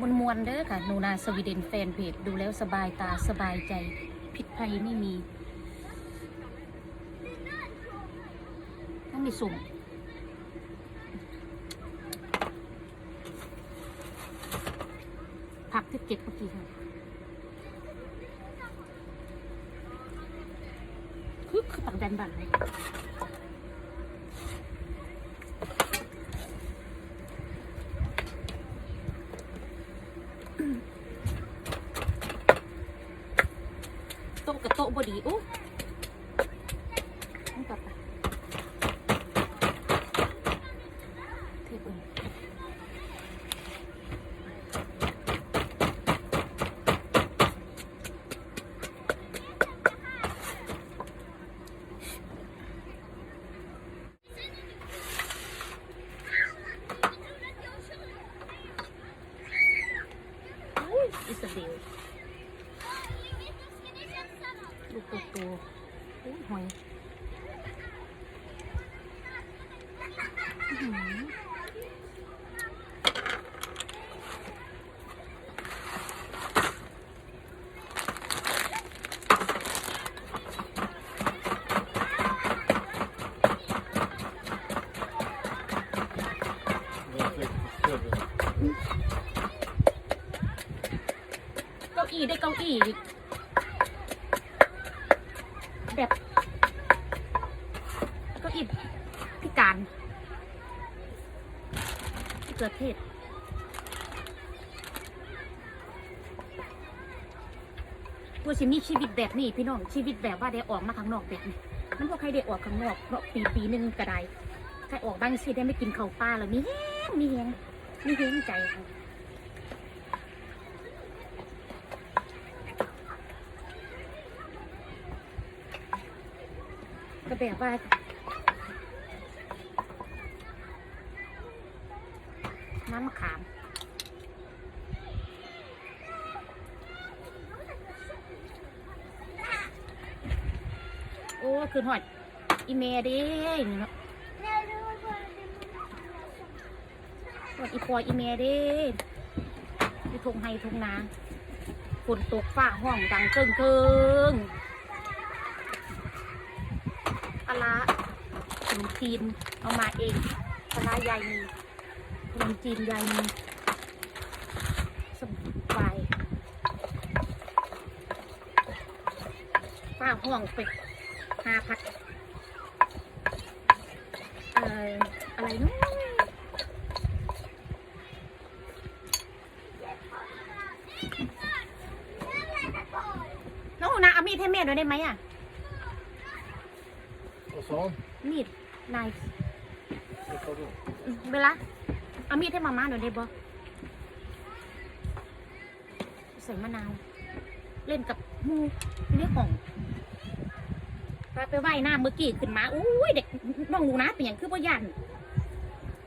มวนมวนๆเด้อค่ะนูนาสวีเดนแฟนเพจดูแล้วสบายตาสบายใจผิดภัยไม่มีต้องมีสุ่มผักที่เก็บเมื่อกี้ค่ะคือคือปักแดนบันเลย โต๊ะกับโต๊ะบดีอู้นี่กลับไปเทปอื่นอุ้ยอิสราเอล ลูกโตโตๆอุ้ยหอยอื้อหือ เก้า อี้ได้เก้าอี้อีกแบบเก้าอี้พิการที่เกิดเทศตัวสิมีชีวิตแบบนี้พี่น้องชีวิตแบบว่าได้ออกมาข้างนอกแบบนี้มันพวกใครได้ออกข้างนอกเพราะปีปีหนึ่งก็ได้ใครออกบ้างสิได้ไม่กินข้าวปลาแล้วมีแห้งมีแห้งมีแห้งใจค่ะ ก็แบบว่าน้ำมะขาม โอ้คือหอด อีเมด้นี่เนาะหอดอีพออีเมด้ที่ทงไฮทงนาฝนตกฟ้าห้องดังเกิงเกิงปลา ร้าขนมจีนเอามาเองปลาร้ายายมีขนมจีนยายมีสบายป้าห่วงไปหาพัดเอ่ออะไรนู้น้องหนูนะเอามีดให้แม่ด้วยได้ไหมอะ มีดนาย Vad sa du? เวลาเอามีดให้มาม่าหน่อยได้บ่ใส่มะนาว เล่นกับหมูเรียกของไปไปว่ายน้ำเมื่อกี้ขึ้นมาอุ้ยเด็กน้องหนูนะเป็นอย่างคือพ่ยัน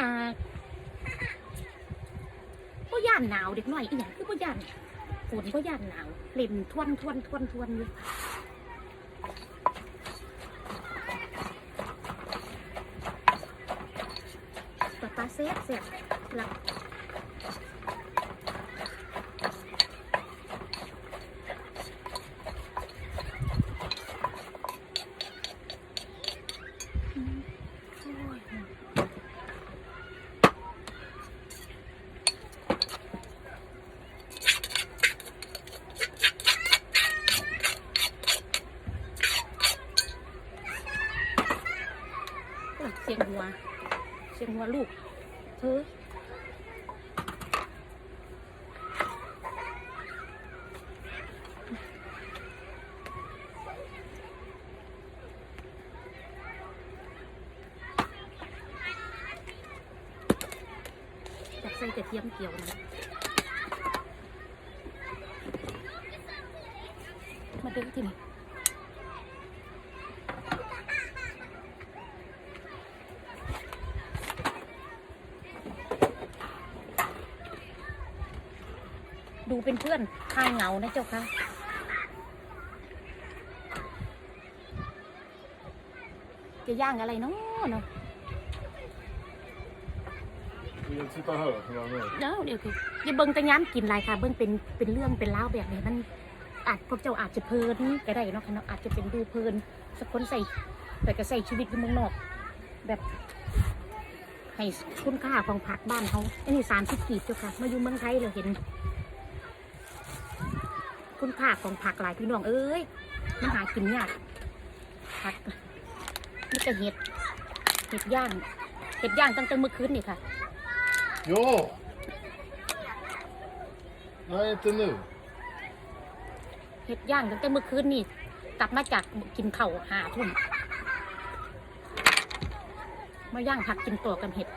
อ่าพ่ยันหนาวเด็กน้อยอีหยังคือพ่ยันฝนพ่ยันหนาวเล่นทวนทวนทวนทวนอยู่ปลา ปลาเซฟเสียหลักอืมโอ้ยโอ้ยเสียงหัว เสียงหัวลูก เธอ อยา กระเทียมเกี่ยวนะมาดึงที่นี่ดูเป็นเพื่อนคลายเหงานะเจ้าค่ะจะย่างอะไรเนาะเนาะ Det är sitta här för jag är med. เดี๋ยวเดี๋ยวคืออย่าเบิ่งแต่ย้ำกินหลายค่ะ เบิ่งเป็นเป็นเรื่องเป็นเล่าวแบบนี้มันอาจพวกเจ้าอาจจะเพลินก็ได้เนาะค่ะเนาะอาจจะเป็นดูเพลินสักคนใส่แต่ก็ใส่ชีวิตอยู่เมืองนอก แบบ ให้คุณค่าของผักบ้านเขาอันนี้สามสิบกีบเจ้าค่ะมาอยู่เมืองไทยเราเห็น คุณค่าของผักหลายพี่น้องเอ้ยมันหากินยากผักนี่ก็เห็ดเห็ดย่างเห็ดย่างตั้งแต่เมื่อคืนนี่ค่ะ Jo! Nej, inte nu. เห็ดย่างตั้งแต่เมื่อคืนนี่กลับมาจากกินเข่าวหาทุ่มมาย่างผักกินตัวกับเห็ด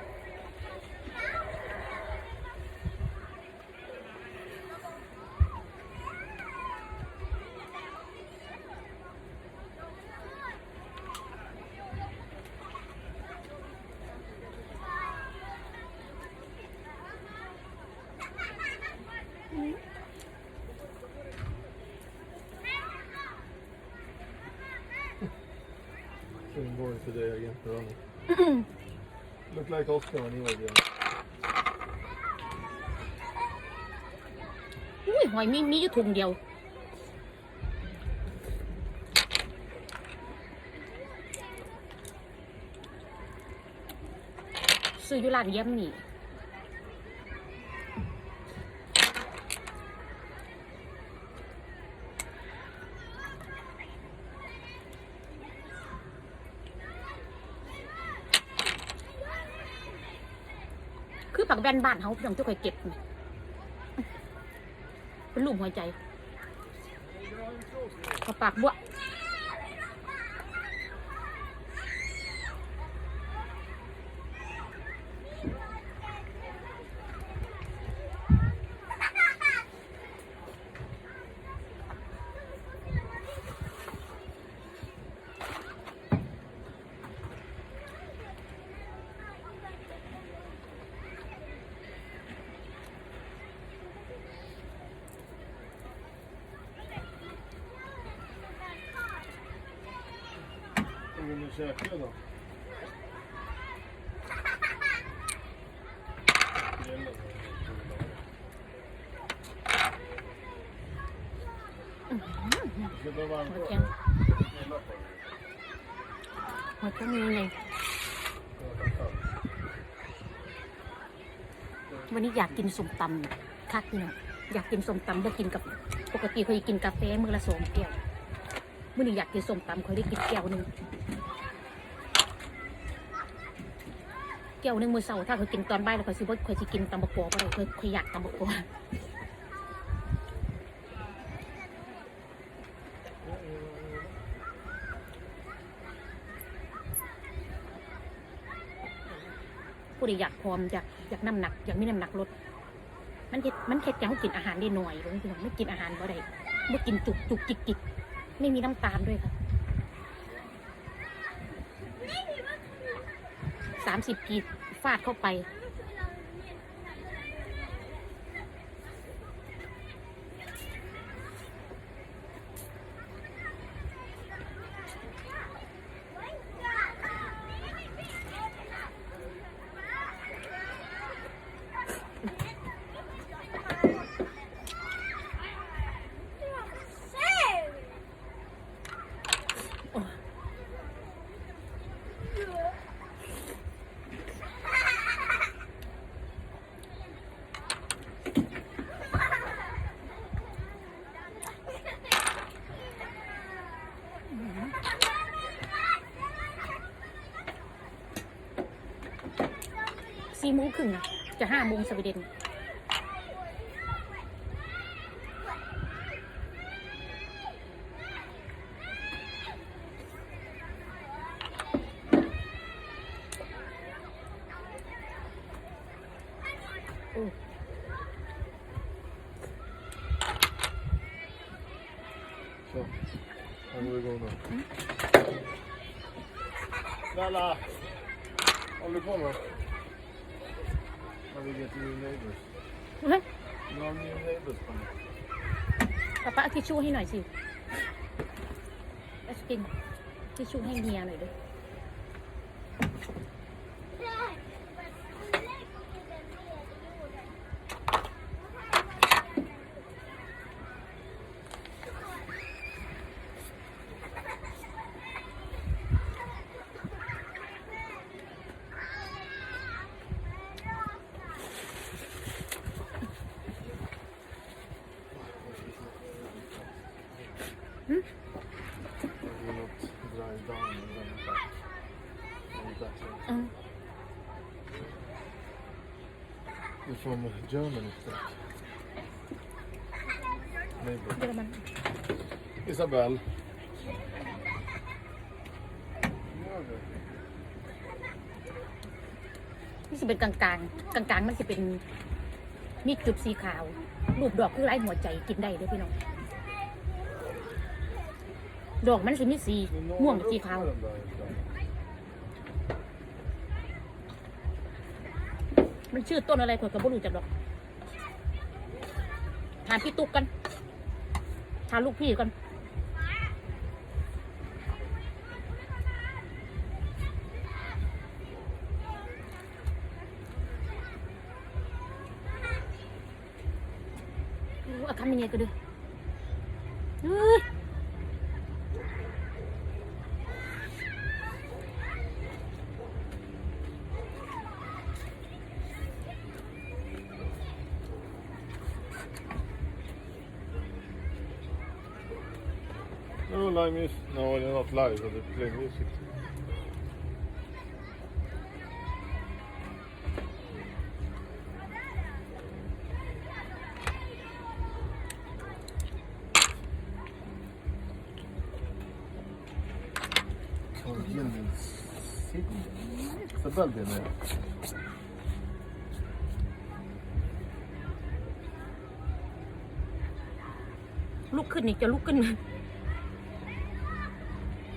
King boy today again. Ronnie. Look like Oscar when he was young. อุ้ยหอยมีมีอยู่ถุงเดียว ซื้ออยู่ร้านเยี่ยมนี่ คือปักแบนบ้านเขาพี่น้องจะคอยเก็บเป็นลูกหัวใจกระปากบัว嗯 Vad vill du käka då? Gäller. อื้อหือ Ska du ha varm หัว korv? แข็ง Gillar på det. หัวแข็ง มีไง Ska jag ta kall? วันนี้อยากกินส้มตำคักพี่น้องอยากกินส้มตำบ่กินกับปกติเคยกินกาแฟมื้อละสองแก้วมื้อนี้อยากกินส้มตำเคยได้กินแก้วหนึ่ง แก้วหนึ่งมือเช้าถ้าเคยกินตอนบ่ายแล้วเคยสิบ่เคยสิกินตำบักกวบ่ได้เคยเคยอยากตำบักกวผู้ใดอยากพร้อมอยากอยากน้ำหนักอยากมีน้ำหนักลดมันเฮ็ดมันเฮ็ดให้กินอาหารได้หน่อยลงพี่น้องไม่กินอาหารบ่ได้ไม่กินจุกจุกจิกจิกไม่มีน้ำตาลด้วยค่ะ สามสิบกีฟาดเข้าไป สี่โมงครึ่งอะจะห้าโมงสวีเดนโอ้ Så. Nu är vi igång då. Lalla! Håller du på med? Now we get new neighbors. เฮ้ย No new neighbors coming. ป้าป้าเอาทิชชู่ให้หน่อยสิแอสตินทิชชู่ให้เฮียหน่อยด้วย อ You're from Germany. Maybe. เยอรมัน Isabel. นี่สิเป็นกลางกลางกลางกลางๆมันจะเป็นมีดจุดสีขาว รูปดอกคือไร้หัวใจกินได้เลยพี่น้อง ดอกมันสิมีสีม่วงกับสีขาวมันชื่อต้นอะไรข่อยก็บ่รู้จักดอกถามพี่ตุ๊กกันถามลูกพี่กันอู้อาคามิเนก็ดู No, live music. No, they're not live, but they play music. Isabel det nu. ลุกขึ้นนี่จะลุกขึ้น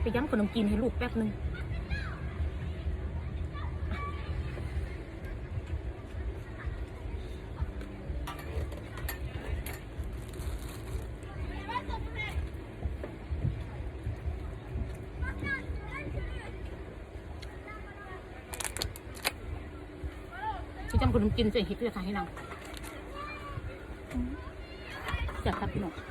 ไปย้ำขนมจีนให้ลูกแป๊บหนึ่งไปย้ำขนมจีนใส่เห็ดเพื่อขายให้นางจัดครับพี่น้อง